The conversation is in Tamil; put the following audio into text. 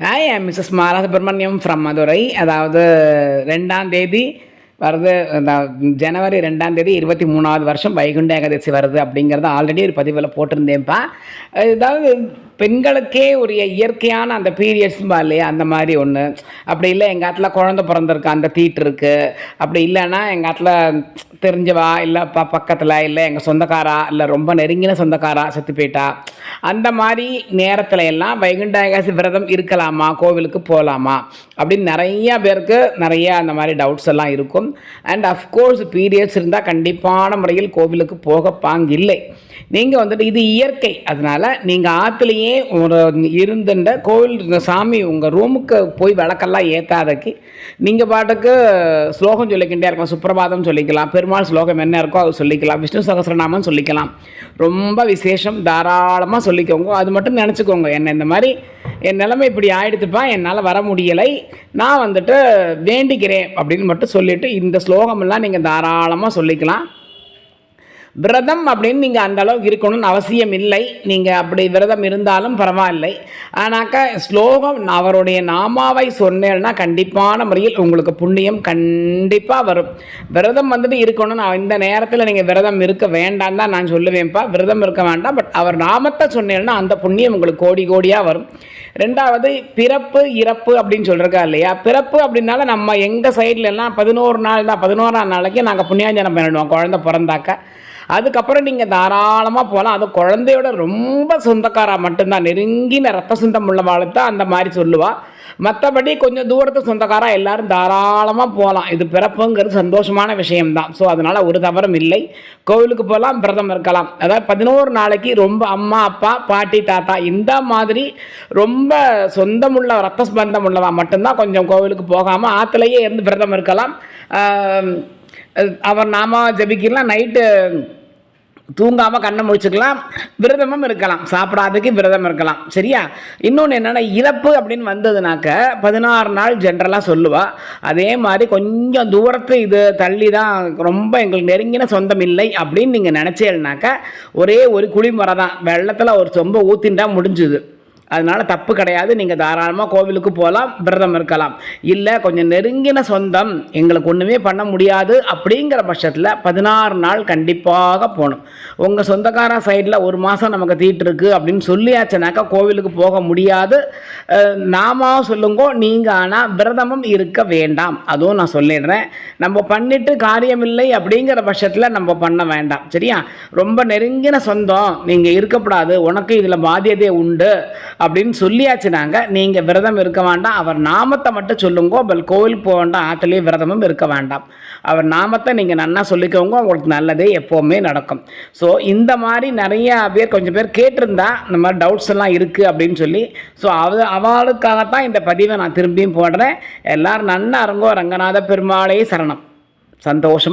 Hi Mrs Mala from Madurai அதாவது ரெண்டாம் தேதி வருது அந்த ஜனவரி ரெண்டாம் தேதி இருபத்தி மூணாவது வருஷம் வைகுண்ட ஏகாதசி வருது அப்படிங்கிறத ஆல்ரெடி ஒரு பதிவில் போட்டிருந்தேன்ப்பா. இதாவது பெண்களுக்கே ஒரு இயற்கையான அந்த பீரியட்ஸ்பா இல்லையா? அந்த மாதிரி ஒன்று அப்படி இல்லை எங்கள் ஆத்துல குழந்த பிறந்திருக்கு அந்த தீட்டு இருக்குது அப்படி இல்லைன்னா எங்கள் ஆத்துல தெரிஞ்சவா இல்லை ப பக்கத்தில் இல்லை எங்கள் சொந்தக்காரா இல்லை ரொம்ப நெருங்கின சொந்தக்காரா செத்து போயிட்டா. அந்த மாதிரி நேரத்தில் எல்லாம் வைகுண்ட விரதம் இருக்கலாமா? கோவிலுக்கு போகலாமா அப்படின்னு நிறையா பேருக்கு நிறைய அந்த மாதிரி டவுட்ஸ் எல்லாம் இருக்கும். அண்ட் அஃப்கோர்ஸ் பீரியட்ஸ் இருந்தால் கண்டிப்பான முறையில் கோவிலுக்கு போக பாங்கில்லை. நீங்கள் வந்துட்டு இது இயற்கை. அதனால் நீங்கள் ஆற்றுலேயே ஒரு இருந்துட்ட கோவில் இந்த சாமி உங்கள் ரூமுக்கு போய் விளக்கெல்லாம் ஏற்றாதக்கு நீங்கள் பாட்டுக்கு ஸ்லோகம் சொல்லிக்கிட்டே இருக்கலாம் சுப்பிரபாதம் சொல்லிக்கலாம் பெருமாள் ஸ்லோகம் என்ன இருக்கோ அது சொல்லிக்கலாம் விஷ்ணு சகசிரநாமம் சொல்லிக்கலாம். ரொம்ப விசேஷம் தாராளமாக சொல்லிக்கோங்க. அது மட்டும் நினச்சிக்கோங்க. என்ன இந்த மாதிரி என் நிலைமை இப்படி ஆயிடுத்துப்பா என்னால் வர முடியலை. நான் வந்துட்டு வேண்டிக்கிறேன் அப்படின்னு மட்டும் சொல்லிவிட்டு இந்த ஸ்லோகமெல்லாம் நீங்கள் தாராளமாக சொல்லிக்கலாம். விரதம் அப்படின்னு நீங்கள் அந்த அளவுக்கு இருக்கணும்னு அவசியம் இல்லை. நீங்கள் அப்படி விரதம் இருந்தாலும் பரவாயில்லை. ஆனாக்கா ஸ்லோகம் அவருடைய நாமாவை சொன்னேன்னா கண்டிப்பான முறையில் உங்களுக்கு புண்ணியம் கண்டிப்பாக வரும். விரதம் வந்துட்டு இருக்கணும்னு நான் இந்த நேரத்தில் நீங்கள் விரதம் இருக்க வேண்டாம் தான் நான் சொல்லுவேன்ப்பா. விரதம் இருக்க வேண்டாம். பட் அவர் நாமத்தை சொன்னேன்னா அந்த புண்ணியம் உங்களுக்கு கோடி கோடியாக வரும். ரெண்டாவது பிறப்பு இறப்பு அப்படின்னு சொல்கிறக்கா இல்லையா? பிறப்பு அப்படின்னால நம்ம எங்கள் சைட்லலாம் பதினோரு நாள் தான் பதினோராம் நாளைக்கு நாங்கள் புண்ணியாஞ்சனம் பண்ணிடுவோம் குழந்தை பிறந்தாக்க. அதுக்கப்புறம் நீங்கள் தாராளமாக போகலாம் அது குழந்தையோட ரொம்ப சொந்தக்காரா மட்டும்தான். நெருங்கின ரத்த சொந்தம் உள்ளவாளை தான் அந்த மாதிரி சொல்லுவாள் மற்றபடி கொஞ்சம் தூரத்து சொந்தக்காராக எல்லாரும் தாராளமாக போகலாம் இது பிறப்புங்கிறது சந்தோஷமான விஷயம்தான். ஸோ அதனால் ஒரு தவறும் இல்லை. கோவிலுக்கு போகலாம் விரதம் இருக்கலாம். அதாவது பதினோரு நாளைக்கு ரொம்ப அம்மா அப்பா பாட்டி தாத்தா இந்த மாதிரி ரொம்ப சொந்தமுள்ள ரத்த ஸ்பந்தம் உள்ளவா மட்டும்தான் கொஞ்சம் கோவிலுக்கு போகாமல் ஆற்றுலையே இருந்து விரதம் இருக்கலாம். அவர் நாம ஜபிக்கலாம். நைட்டு தூங்காமல் கண்ணை முடிச்சுக்கலாம் விரதமும் இருக்கலாம். சாப்பிடாததுக்கு விரதம் இருக்கலாம். சரியா? இன்னொன்று என்னென்னா இறப்பு அப்படின்னு வந்ததுனாக்க பதினாறு நாள் ஜென்ரலாக சொல்லுவாள் அதே மாதிரி கொஞ்சம் தூரத்து இது தள்ளி தான் ரொம்ப எங்களுக்கு நெருங்கின சொந்தம் இல்லை அப்படின்னு நீங்கள் நினச்சேன்னாக்க ஒரே ஒரு குழிமுறை தான் வெள்ளத்தில் ஒரு சொம்பை ஊற்றின்டா முடிஞ்சுது. அதனால தப்பு கிடையாது. நீங்கள் தாராளமாக கோவிலுக்கு போகலாம் விரதம் இருக்கலாம். இல்லை கொஞ்சம் நெருங்கின சொந்தம் எங்களுக்கு ஒன்றுமே பண்ண முடியாது அப்படிங்கிற பட்சத்தில் பதினாறு நாள் கண்டிப்பாக போகணும். உங்கள் சொந்தக்கார சைடில் ஒரு மாதம் நமக்கு தீட்டிருக்கு அப்படின்னு சொல்லியாச்சுனாக்கா கோவிலுக்கு போக முடியாது. நாம சொல்லுங்கோ நீங்கள் ஆனால் விரதமும் இருக்க வேண்டாம். அதுவும் நான் சொல்லிடுறேன். நம்ம பண்ணிட்டு காரியமில்லை அப்படிங்கிற பட்சத்தில் நம்ம பண்ண வேண்டாம். சரியா? ரொம்ப நெருங்கின சொந்தம் நீங்கள் இருக்கக்கூடாது உனக்கு இதில் பாதியதே உண்டு. அப்படின்னு சொல்லியாச்சுனாங்க நீங்கள் விரதம் இருக்க வேண்டாம். அவர் நாமத்தை மட்டும் சொல்லுங்க. பல் கோவிலுக்கு போக வேண்டாம். ஆற்றுலேயே விரதமும் இருக்க வேண்டாம். அவர் நாமத்தை நீங்கள் நன்னா சொல்லிக்கோங்க. உங்களுக்கு நல்லதே எப்போவுமே நடக்கும். ஸோ இந்த மாதிரி நிறைய பேர் கொஞ்சம் பேர் கேட்டிருந்தா இந்த மாதிரி டவுட்ஸ் எல்லாம் இருக்குது அப்படின்னு சொல்லி. ஸோ அவ அவளுக்காகத்தான் இந்த பதிவை நான் திரும்பியும் போடுறேன். எல்லோரும் நன்னா இருங்கோ. ரங்கநாத பெருமாளே சரணம். சந்தோஷம்